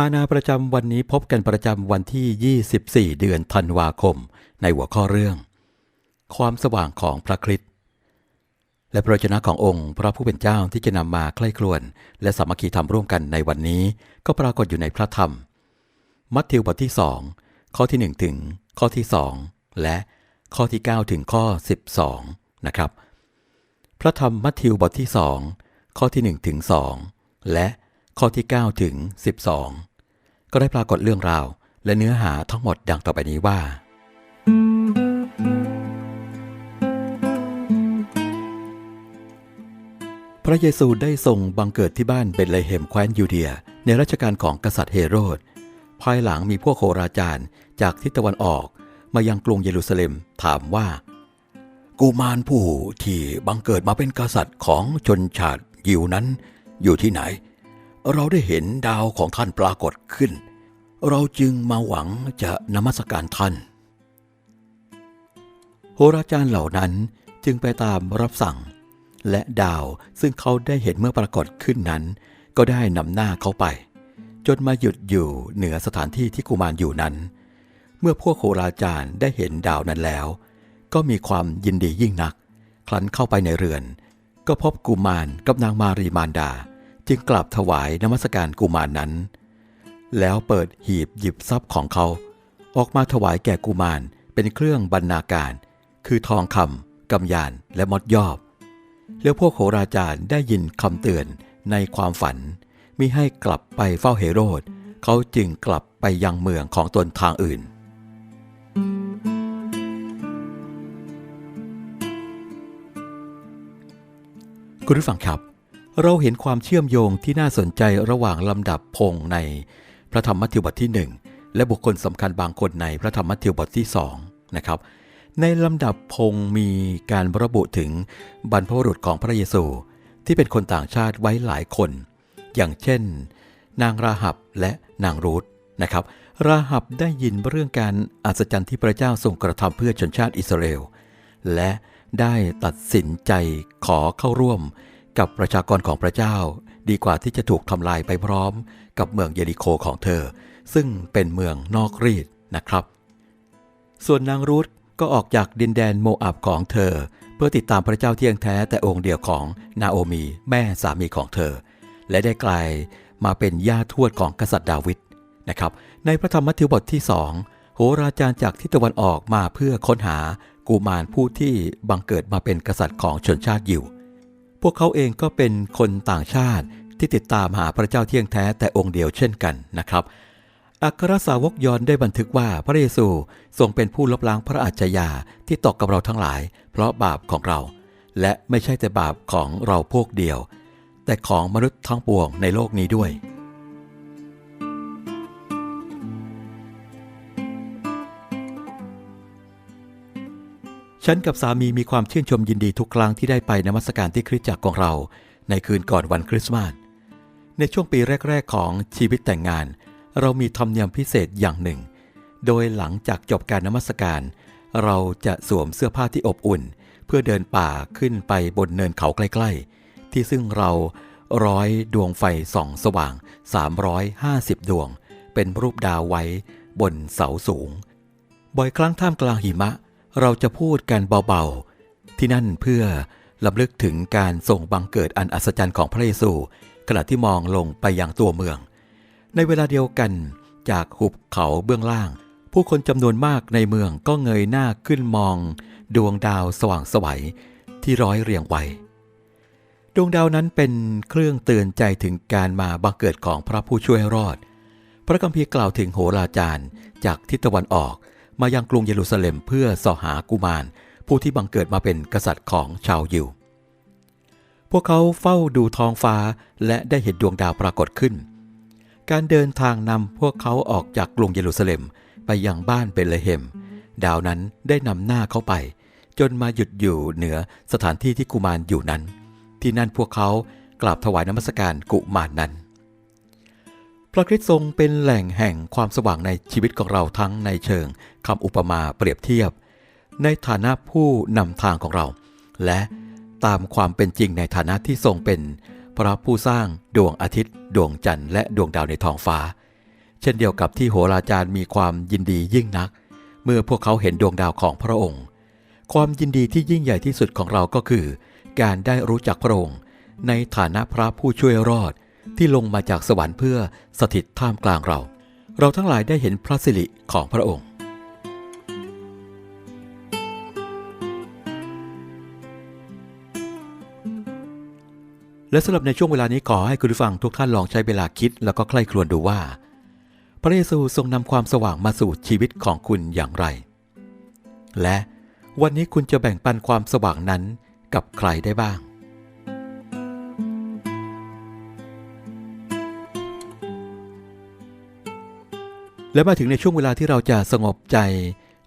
มานาประจำวันนี้พบกันประจำวันที่ 24 เดือนธันวาคม ในหัวข้อเรื่อง ความสว่างของพระคริสต์และพระวจนะขององค์พระผู้เป็นเจ้าที่จะนำมาใกล้ครวนและสามัคคีธรรมร่วมกันในวันนี้ ก็ปรากฏอยู่ในพระธรรม มัทธิวบทที่2ข้อที่ 1 ถึง ข้อที่2และข้อที่ 9 ถึงข้อ 12 นะครับ พระธรรมมัทธิวบทที่2ข้อที่ 1 ถึง 2 และ ข้อที่ 9 ถึง 12 ก็ได้ปรากฏเรื่องราวและเนื้อหาทั้งหมดดังต่อไปนี้ว่า พระเยซูได้ทรงบังเกิดที่บ้านเบธเลเฮมแคว้นยูเดีย ในรัชกาลของกษัตริย์เฮโรด ภายหลังมีพวกโหราจารย์จากทิศตะวันออก มายังกรุงเยรูซาเล็มถามว่ากุมารผู้ที่บังเกิดมาเป็นกษัตริย์ของชนชาติยิวนั้นอยู่ที่ไหน เราได้เห็นดาวของท่านปรากฏขึ้น เราจึงมาหวังจะนมัสการท่าน โหราจารย์เหล่านั้นจึงไปตามรับสั่ง และดาวซึ่งเขาได้เห็นเมื่อปรากฏขึ้นนั้น ก็ได้นำหน้าเขาไป จนมาหยุดอยู่เหนือสถานที่ที่กุมารอยู่นั้น เมื่อพวกโหราจารย์ได้เห็นดาวนั้นแล้ว ก็มีความยินดียิ่งนัก คลันเข้าไปในเรือน ก็พบกุมารกับนางมารีมารดา จึงกลับถวายนมัสการกุมารนั้น แล้วเปิดหีบหยิบทรัพย์ของเขา ออกมาถวายแก่กุมารเป็นเครื่องบรรณาการ คือทองคำกำยานและมดยอบ แล้วพวกโหราจารย์ได้ยินคำเตือนในความฝันมิให้กลับไปเฝ้าเฮโรดเขาจึงกลับไปยังเมืองของตนทางอื่น คุณผู้ฟังครับ เราเห็นความเชื่อมโยงที่น่าสนใจระหว่างลำดับพงในพระธรรมมัทธิวบทที่ 1 และบุคคลสำคัญบางคนในพระธรรมมัทธิวบทที่2นะครับ ในลำดับพงมีการระบุถึงบรรพบุรุษของพระเยซู ที่เป็นคนต่างชาติไว้หลายคน อย่างเช่น นางราหับและนางรูธนะครับ ราหับได้ยินเรื่องการอัศจรรย์ที่พระเจ้าทรงกระทำเพื่อชนชาติอิสราเอล และได้ตัดสินใจขอเข้าร่วม กับประชากรของพระเจ้า ดีกว่าที่จะถูกทำลายไปพร้อม กับเมืองเยริโคของเธอ ซึ่งเป็นเมืองนอกรีดนะครับ ส่วนนางรูธก็ออกจากดินแดนโมอับของเธอ เพื่อติดตามพระเจ้าเที่ยงแท้แต่องค์เดียวของนาโอมีแม่สามีของเธอ และได้กลายมาเป็นย่าทวดของกษัตริย์ดาวิดนะครับ ในพระธรรมมัทธิวบทที่สองโหราจารย์จากทิศตะวันออกมาเพื่อค้นหากุมารผู้ที่บังเกิดมาเป็นกษัตริย์ของชนชาติยิว พวกเขาเองก็เป็นคนต่างชาติที่ติดตามหาพระเจ้าเที่ยงแท้แต่องค์เดียวเช่นกันนะครับ อัครสาวกยอนได้บันทึกว่าพระเยซูทรงเป็นผู้ลบล้างพระอาชญาที่ตกกับเราทั้งหลาย เพราะบาปของเรา และไม่ใช่แต่บาปของเราพวกเดียว แต่ของมนุษย์ทั้งปวงในโลกนี้ด้วย ฉันกับสามีมีความชื่นชมยินดีทุกครั้งที่ได้ไปนมัสการที่คริสตจักรของเรา ในคืนก่อนวันคริสต์มาส ในช่วงปีแรก ๆ ของชีวิตแต่งงาน เรามีธรรมเนียมพิเศษอย่างหนึ่ง โดยหลังจากจบการนมัสการ เราจะสวมเสื้อผ้าที่อบอุ่น เพื่อเดินป่าขึ้นไปบนเนินเขาใกล้ ๆ ที่ซึ่งเราร้อยดวงไฟส่องสว่าง 350 ดวง เป็นรูปดาวไว้บนเสาสูง บ่อยครั้งท่ามกลางหิมะ เราจะพูดกันเบาๆ ที่นั่นเพื่อลำลึกถึงการส่งบังเกิดอันอัศจรรย์ของพระเยซู ขณะที่มองลงไปยังตัวเมือง ในเวลาเดียวกันจากหุบเขาเบื้องล่าง ผู้คนจำนวนมากในเมืองก็เงยหน้าขึ้นมอง ดวงดาวสว่างไสวัยที่ร้อยเรียงไว้ ดวงดาวนั้นเป็นเครื่องเตือนใจถึงการมาบังเกิดของพระผู้ช่วยรอด พระคัมภีร์กล่าวถึงโหราจารย์จากทิศตะวันออก มายังกรุงเยรูซาเล็มเพื่อสอหากุมาร ผู้ที่บังเกิดมาเป็นกษัตริย์ของชาวยิว พวกเขาเฝ้าดูท้องฟ้าและได้เห็นดวงดาวปรากฏขึ้น การเดินทางนำพวกเขาออกจากกรุงเยรูซาเล็มไปยังบ้านเบธเลเฮม ดาวนั้นได้นำหน้าเขาไป จนมาหยุดอยู่เหนือสถานที่ที่กุมารอยู่นั้น ที่นั่นพวกเขากราบถวายนมัสการกุมารนนั้น พระคริสต์ทรงเป็นแหล่งแห่งความสว่างในชีวิตของเราทั้งในเชิงคำอุปมาเปรียบเทียบ ในฐานะผู้นำทางของเรา และตามความเป็นจริงในฐานะที่ทรงเป็น พระผู้สร้างดวงอาทิตย์ ดวงจันทร์และดวงดาวในท้องฟ้า เช่นเดียวกับที่โหราจารย์มีความยินดียิ่งนัก เมื่อพวกเขาเห็นดวงดาวของพระองค์ ความยินดีที่ยิ่งใหญ่ที่สุดของเราก็คือ การได้รู้จักพระองค์ในฐานะพระผู้ช่วยรอด ที่ลงมาจากสวรรค์เพื่อสถิตท่ามกลางเรา เราทั้งหลายได้เห็นพระสิริของพระองค์ และสำหรับในช่วงเวลานี้ขอให้คุณผู้ฟังทุกท่านลองใช้เวลาคิดแล้วก็ใคร่ครวญดูว่า พระเยซูทรงนำความสว่างมาสู่ชีวิตของคุณอย่างไร และวันนี้คุณจะแบ่งปันความสว่างนั้นกับใครได้บ้าง และมาถึงในช่วงเวลาที่เราจะสงบใจ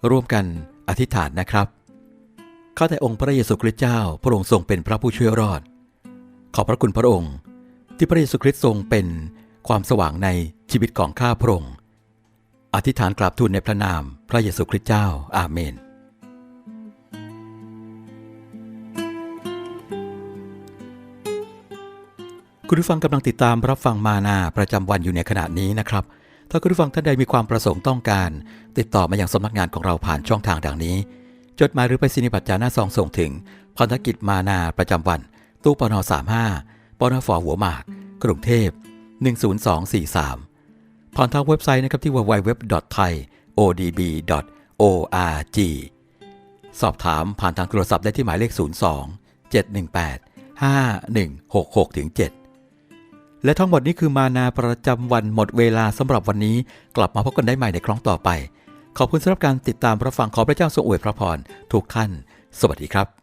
ร่วมกันอธิษฐานนะครับ ข้าแต่องค์พระเยซูคริสต์เจ้า พระองค์ทรงเป็นพระผู้ช่วยรอด ขอบพระคุณพระองค์ ที่พระเยซูคริสต์ทรงเป็นความสว่างในชีวิตของข้าพระองค์ อธิษฐานกราบทูลในพระนามพระเยซูคริสต์เจ้า อาเมน คุณผู้ฟังกำลังติดตามรับฟังมานาประจำวันอยู่ในขณะนี้นะครับ ถ้าคุณผู้ฟังท่านใดมีความประสงค์ต้องการ ติดต่อมาอยังสำนักงานของเราผ่านช่องทางดังนี้ จดหมายหรือไปสินิบัตรจาหน้าซองส่งถึงพันธกิจมานาประจำวัน ตู้ปน35ปนฟหัวหมาก กรุงเทพ 10243 ผ่านทางเว็บไซต์นะครับที่ www.thaiodb.org สอบถามผ่านทางโทรศัพท์ได้ที่หมายเลข 02 718 5166ถึง7 และทั้งหมดนี้คือมานาประจำวันหมดเวลาสำหรับวันนี้ กลับมาพบกันได้ใหม่ในครั้งต่อไป ขอบคุณสำหรับการติดตามรับฟังขอพระเจ้าทรงอวยพระพรทุกท่าน สวัสดีครับ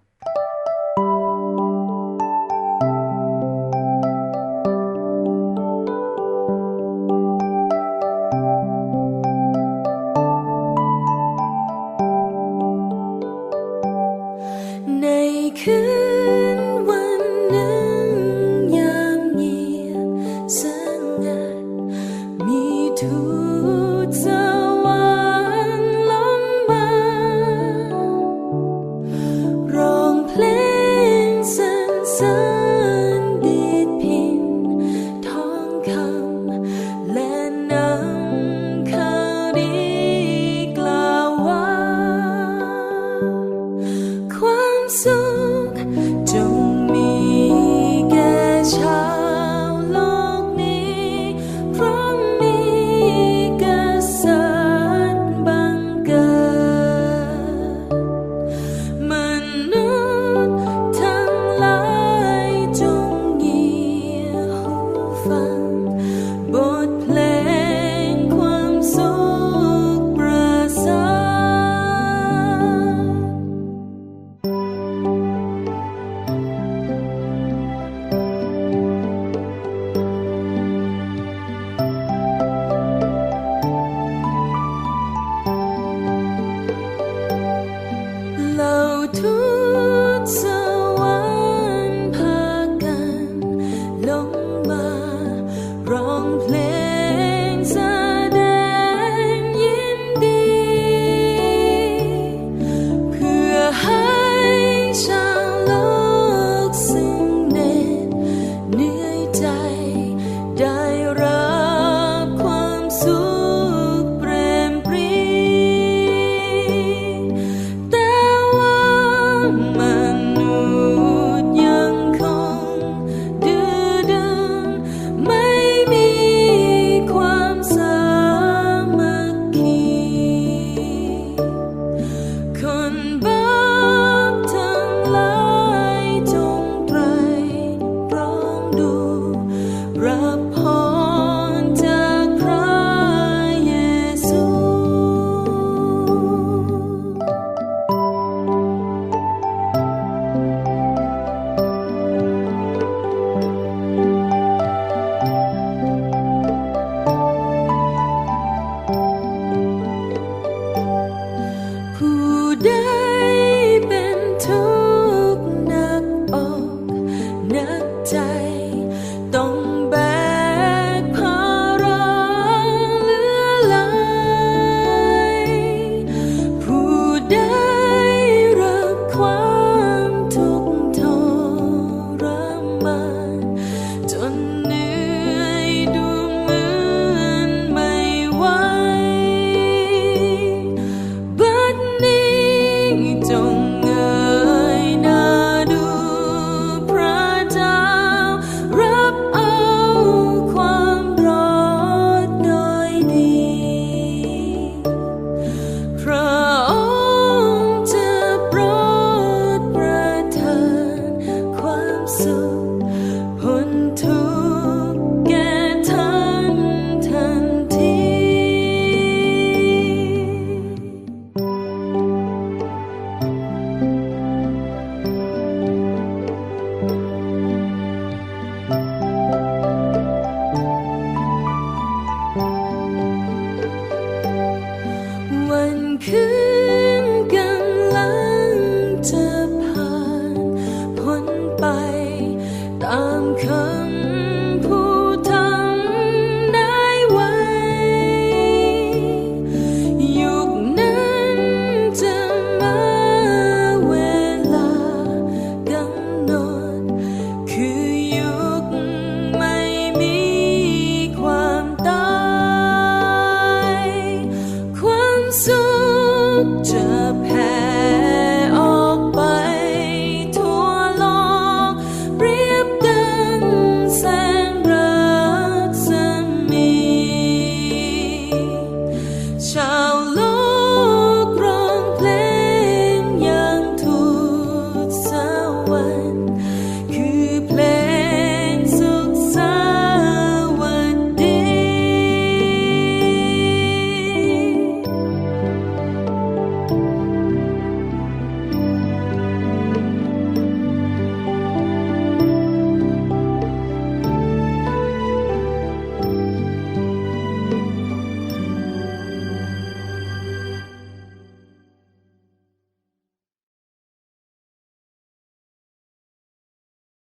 ร